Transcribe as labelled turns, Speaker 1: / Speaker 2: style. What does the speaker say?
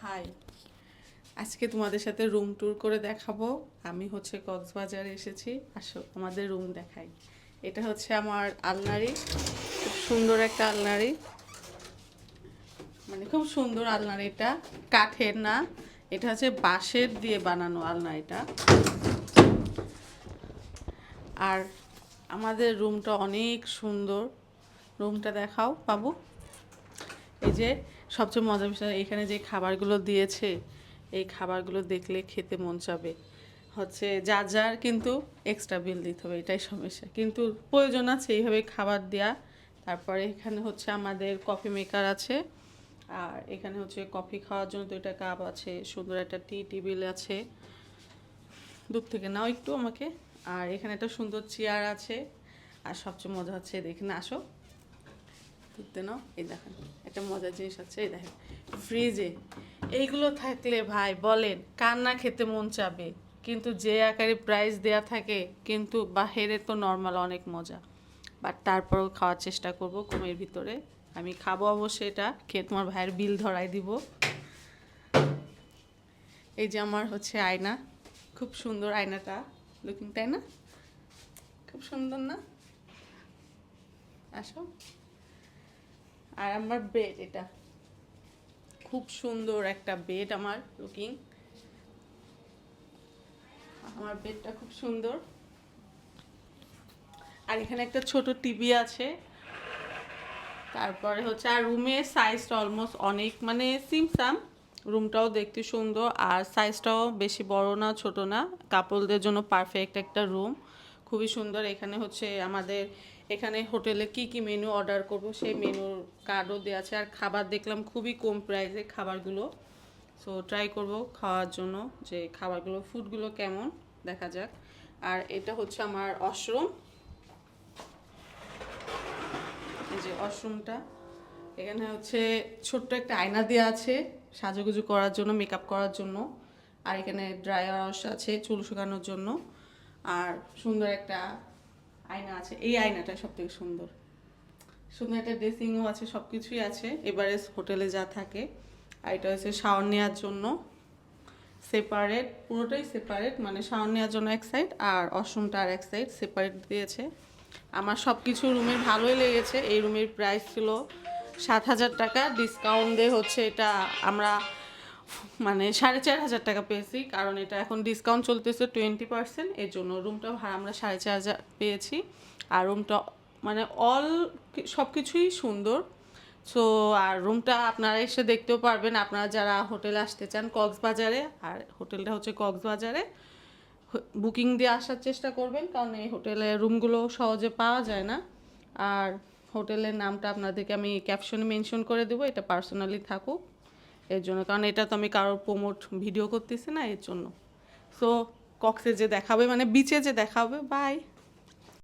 Speaker 1: High আজকে তোমাদের সাথে রুম ট্যুর করে দেখাবো। আমি হচ্ছে কক্সবাজারে এসেছি। আসো আমাদের রুম দেখাই। এটা হচ্ছে আমার আলনারি। খুব সুন্দর একটা আলনারি। মানে খুব সুন্দর আলনারিটা। কাঠের না। এটা হচ্ছে বাঁশের দিয়ে বানানো আলনারিটা। আর আমাদের রুমটা অনেক সুন্দর। রুমটা দেখাও, বাবু। এই যে সবচেয়ে মজার বিষয়, এখানে যে খাবারগুলো দিয়েছে, এই খাবারগুলো দেখলে খেতে মন চাবে। হচ্ছে যা যার কিন্তু এক্সট্রা বিল দিতে হবে, এটাই সমস্যা। কিন্তু প্রয়োজন আছে এইভাবে খাবার দেওয়া তারপরে এখানে হচ্ছে আমাদের কফি মেকার আছে। আর এখানে হচ্ছে কফি খাওয়ার জন্য দুইটা কাপ আছে, সুন্দর একটা টি টেবিল আছে। দূর থেকে নাও একটু আমাকে। আর এখানে একটা সুন্দর চেয়ার আছে। আর সবচেয়ে মজা হচ্ছে এখানে আসো। ঘুরতে নাও। এই দেখেন, একটা মজার জিনিস আছে এই দেখেন ফ্রিজে এইগুলো থাকলে ভাই বলেন কান্না খেতে মন চাবে? কিন্তু যে আকারে প্রাইস দেয়া থাকে, কিন্তু বাহিরে তো নর্মাল অনেক মজা। বাট তারপরেও খাওয়ার চেষ্টা করব কমের ভিতরে। আমি খাব অবশ্যই এটা, খেয়ে তোমার ভাইয়ের বিল ধরাই দিব। এই যে আমার হচ্ছে আয়না, খুব সুন্দর আয়নাটা। লুকিং তাই না? খুব সুন্দর না? আসো। আর আমার বেড এটা। খুব সুন্দর একটা বেড আমার লুকিং আমার বেডটা খুব সুন্দর। আর এখানে একটা ছোট টিভি আছে। তারপরে হচ্ছে, আর রুমের সাইজটা অলমোস্ট অনেক মানে সিমসাম রুমটাও দেখতে সুন্দর, আর সাইজটাও বেশি বড় না, ছোট না। কাপলদের জন্য পারফেক্ট একটা রুম খুবই সুন্দর। এখানে হচ্ছে আমাদের এখানে হোটেলে কি কি মেনু অর্ডার করব সেই মেনুর কার্ডও দেওয়া আছে। আর খাবার দেখলাম খুবই কম প্রাইসে খাবারগুলো। সো ট্রাই করব খাওয়ার জন্য যে খাবারগুলো ফুডগুলো কেমন, দেখা যাক। আর এটা হচ্ছে আমার অশরুম। এই যে ওয়াশরুমটা এখানে হচ্ছে ছোট্ট একটা আয়না দেওয়া আছে সাজুগুজু করার জন্য মেকআপ করার জন্য। আর এখানে ড্রায়ার আছে চুল শুকানোর জন্য। আর সুন্দর একটা আয়না আছে। এই আয়নাটা সব থেকে সুন্দর। সুন্দর একটা ড্রেসিংও আছে সব কিছুই আছে। এবারে হোটেলে যা থাকে। আর এটা হচ্ছে শাওয়ার নেওয়ার জন্য। সেপারেট পুরোটাই সেপারেট মানে শাওয়ার নেওয়ার জন্য এক সাইড আর ওয়াশরুমটা আর এক সাইড সেপারেট দিয়েছে। আমার সব কিছু রুমের ভালোই লেগেছে। এই রুমের প্রাইস ছিল সাত হাজার টাকা। ডিসকাউন্ট দিয়ে হচ্ছে এটা আমরা মানে সাড়ে চার হাজার টাকা পেয়েছি, কারণ এটা এখন ডিসকাউন্ট চলতেছে টোয়েন্টি পার্সেন্ট এর জন্য রুমটা ভাড়া আমরা সাড়ে চার হাজার পেয়েছি। আর রুমটা মানে অল সব কিছুই সুন্দর। সো আর রুমটা আপনারা এসে দেখতেও পারবেন, আপনারা যারা হোটেলে আসতে চান কক্সবাজারে, আর হোটেলটা হচ্ছে কক্সবাজারে বুকিং দিয়ে আসার চেষ্টা করবেন, কারণ এই হোটেলে রুমগুলো সহজে পাওয়া যায় না। আর হোটেলের নামটা আপনাদেরকে আমি ক্যাপশনে মেনশন করে দেবো, এটা পার্সোনালি থাকুক। এর জন্য। কারণ এটা তো আমি কারোর প্রমোট ভিডিও করতেছি না, এর জন্য। সো কক্সে যে দেখাবে মানে বিচে যে দেখাবে বাই